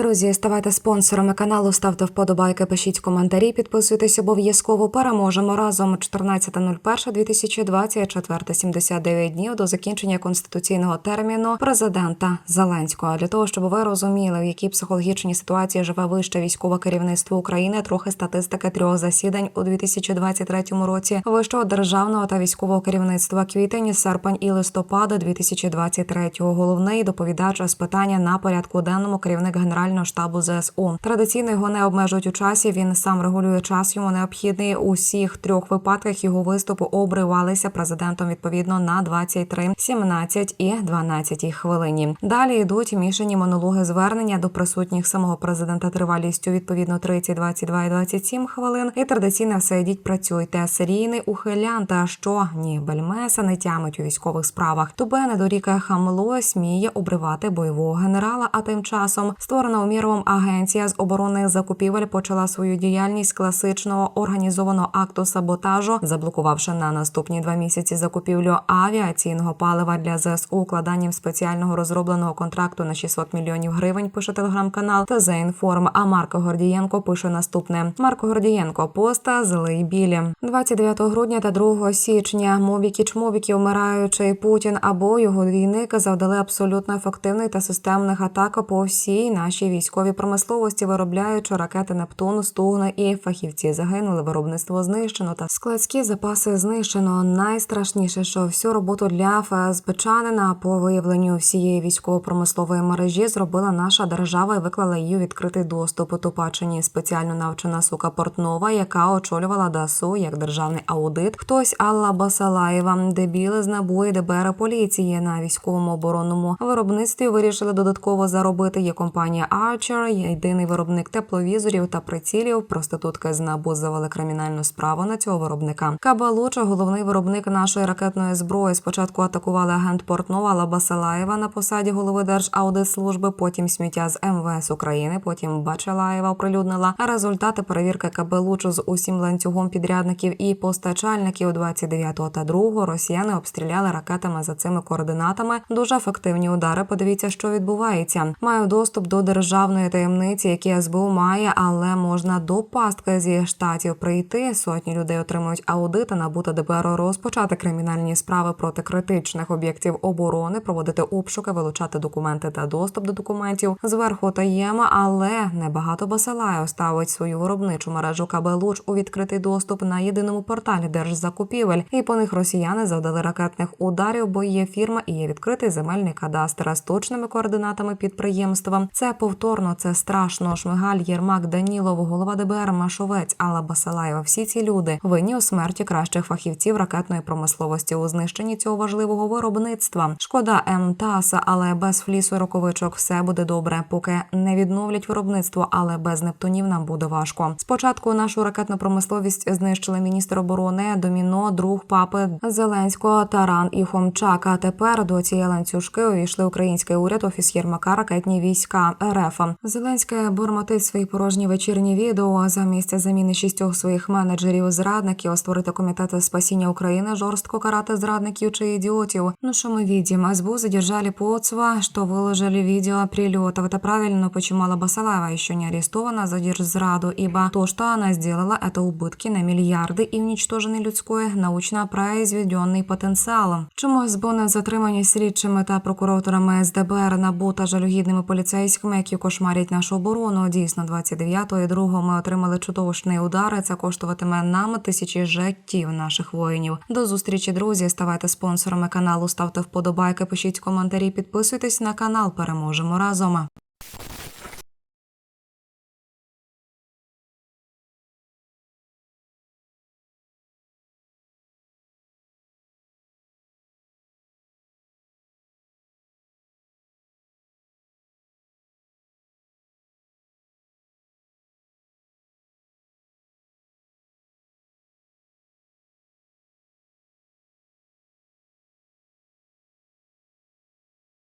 Друзі, ставайте спонсорами каналу, ставте вподобайки, пишіть коментарі, підписуйтесь обов'язково. Переможемо разом 14.01.2024, 79 днів до закінчення конституційного терміну президента Зеленського. Для того щоб ви розуміли, в якій психологічній ситуації живе вище військове керівництво України. Трохи статистики трьох засідань у 2023 році вищого державного та військового керівництва квітень, серпень і листопада 2023. Головний доповідач з питання на порядку денному керівник генерального штабу ЗСУ. Традиційно його не обмежують у часі. Він сам регулює час. Йому необхідний у всіх трьох випадках його виступи обривалися президентом відповідно на 23, 17 і 12 хвилині. Далі йдуть мішані монологи звернення до присутніх самого президента тривалістю відповідно 30, 22 і 27 хвилин. І традиційно все йдіть працюйте. Серійний ухилянта, що ні бельмеса не тямить у військових справах. Тубе недорікає хамло сміє обривати бойового генерала. А тим часом створена уміровим агенція з оборонних закупівель почала свою діяльність класичного організованого акту саботажу, заблокувавши на наступні два місяці закупівлю авіаційного палива для ЗСУ укладанням спеціального розробленого контракту на 600 мільйонів гривень. Пише телеграм-канал та «The Inform». А Марко Гордієнко пише наступне: Марко Гордієнко поста злий білі 29 грудня та 2 січня. Мобіки чмобіки, вмираючий Путін або його двійники завдали абсолютно ефективний та системних атак по всій нашій військовій промисловості, виробляючи ракети Нептун, стугна і фахівці загинули. Виробництво знищено та складські запаси знищено. Найстрашніше, що всю роботу для ФСБчанина по виявленню всієї військово-промислової мережі зробила наша держава і виклала її відкритий доступ. У Тупачині спеціально навчена сука Портнова, яка очолювала ДАСУ як державний аудит. Хтось Алла Басалаєва, дебіли з НАБУ і ДБР поліції на військовому оборонному виробництві вирішили додатково заробити. Є компанія Archer, єдиний виробник тепловізорів та прицілів. Проститутки з НАБУ завели кримінальну справу на цього виробника. Кабалуча, головний виробник нашої ракетної зброї. Спочатку атакували агент Портнова Алла Басалаєва на посаді голови Держаудитслужби, потім сміття з МВС України. Потім Бачалаєва оприлюднила результати перевірки Кабелучу з усім ланцюгом підрядників і постачальників 29 та 2 Росіяни обстріляли ракетами за цими координатами. Дуже ефективні удари. Подивіться, що відбувається. Маю доступ до державної таємниці, які СБУ має, але можна до пастки зі штатів прийти. Сотні людей отримують аудити, набути ДБР розпочати кримінальні справи проти критичних об'єктів оборони, проводити обшуки, вилучати документи та доступ до документів зверху таєма, але небагато Басилаю ставить свою виробничу мережу Кабелуч у відкритий доступ на єдиному порталі держзакупівель, і по них росіяни завдали ракетних ударів, бо є фірма і є відкритий земельний кадастр з точними координатами підприємства. Це повторно, це страшно. Шмигаль, Єрмак, Данілов, голова ДБР, Машовець, Алла Басилаєва. Всі ці люди винні у смерті кращих фахівців ракетної промисловості у знищенні цього важливого виробництва. Шкода МТАСа, але без флісу роковичок все буде добре, поки не відновлять виробництво, але без нептунів нам буде важко. Спочатку нашу ракетну промисловість знищили міністр оборони Доміно, друг папи Зеленського, Таран і Хомчак. А тепер до цієї ланцюжки увійшли український уряд, офіс Єрмака, ракетні війська РФ. Зеленське бурмотить свої порожні вечірні відео замість заміни шістьох своїх менеджерів зрадників створити комітет спасіння України, жорстко карати зрадників чи ідіотів. Ну що мы видим? СБУ задержали Поцва, что выложили видео прилетов. Это правильно, почему Алла Басалаева еще не арестована за держзраду, ибо то, что она сделала, это убытки на миллиарды и уничтоженный людской научно произведенный потенциал. Чому СБУ не затримані слідчими та прокураторами СДБР НАБУ та жалюгідними поліцейськими, які кошмарять нашу оборону? Дійсно, 29-го і 2 ми отримали чудовищний удар. і Це коштуватиме нам тисячі життів наших воїнів. До зустрічі, друзі. Ставайте спонсорами каналу, ставте вподобайки, пишіть коментарі, підписуйтесь на канал. Переможемо разом.